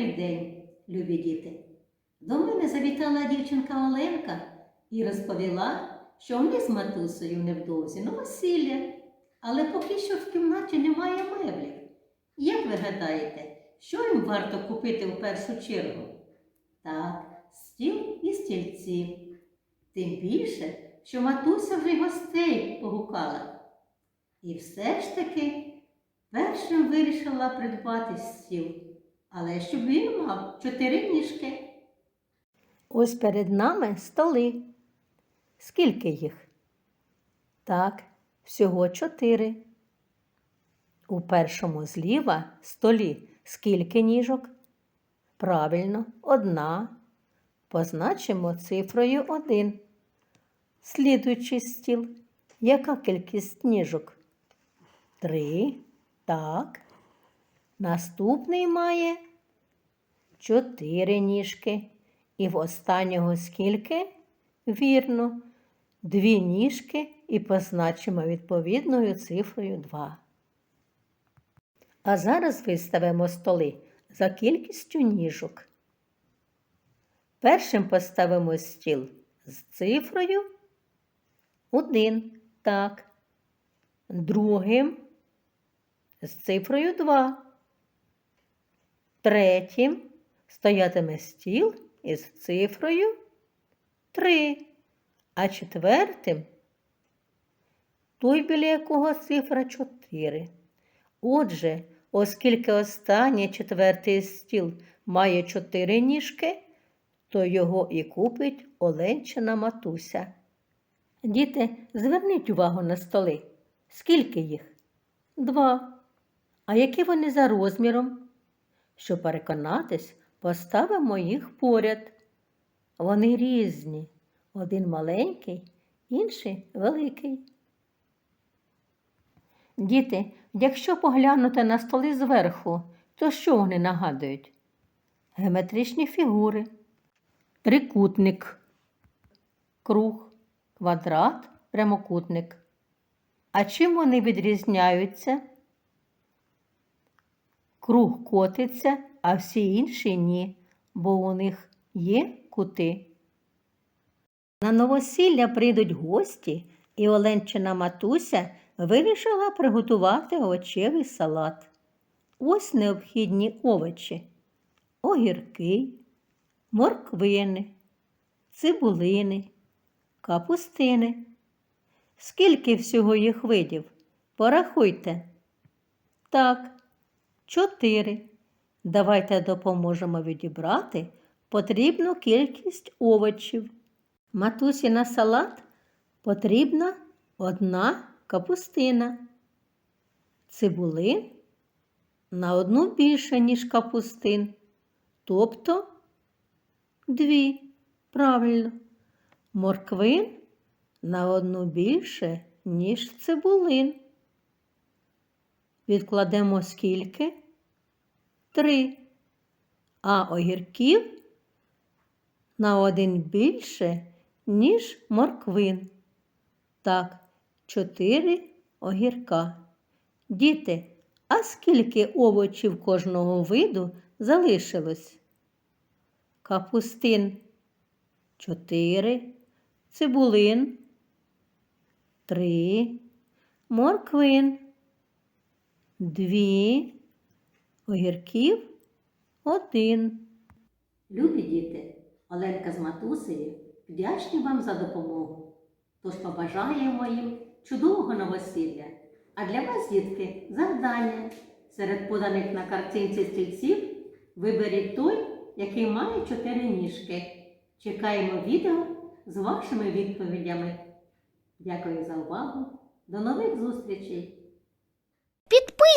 Добрий день, любі діти. До мене завітала дівчинка Оленка і розповіла, що вони з матусею невдовзі на весілля, але поки що в кімнаті немає меблів. Як ви гадаєте, що їм варто купити в першу чергу? Так, стіл і стільці. Тим більше, що матуся вже гостей погукала. І все ж таки першим вирішила придбати стіл, але щоб він мав чотири ніжки. Ось перед нами столи. Скільки їх? Так, всього чотири. У першому зліва столі скільки ніжок? Правильно, одна. Позначимо цифрою один. Слідуючий стіл. Яка кількість ніжок? Три. Так. Наступний має чотири ніжки. І в останнього скільки? Вірно, дві ніжки і позначимо відповідною цифрою 2. А зараз виставимо столи за кількістю ніжок. Першим поставимо стіл з цифрою 1. Так. Другим з цифрою 2. Третім стоятиме стіл із цифрою 3, а четвертим той, біля якого цифра 4. Отже, оскільки останній четвертий стіл має 4 ніжки, то його і купить Оленчина матуся. Діти, зверніть увагу на столи. Скільки їх? Два. А які вони за розміром? Щоб переконатись, поставимо їх поряд. Вони різні. Один маленький, інший великий. Діти, якщо поглянути на столи зверху, то що вони нагадують? Геометричні фігури, трикутник, круг, квадрат, прямокутник. А чим вони відрізняються? Круг котиться, а всі інші ні, бо у них є кути. На новосілля прийдуть гості, і Оленчина матуся вирішила приготувати овочевий салат. Ось необхідні овочі: огірки, морквини, цибулини, капустини. Скільки всього їх видів? Порахуйте. Так, чотири. Давайте допоможемо відібрати потрібну кількість овочів. Матусі на салат потрібна одна капустина. Цибулин на одну більше, ніж капустин, тобто дві. Правильно. Морквин на одну більше, ніж цибулин. Відкладемо скільки? Три. А огірків на один більше, ніж морквин. Так, чотири огірка. Діти, а скільки овочів кожного виду залишилось? Капустин чотири, цибулин три, морквин дві, огірків один. Любі діти, Оленка з матусею вдячні вам за допомогу. Тож побажаємо їм чудового новосілля. А для вас, дітки, завдання. Серед поданих на картинці стільців виберіть той, який має чотири ніжки. Чекаємо відео з вашими відповідями. Дякую за увагу. До нових зустрічей!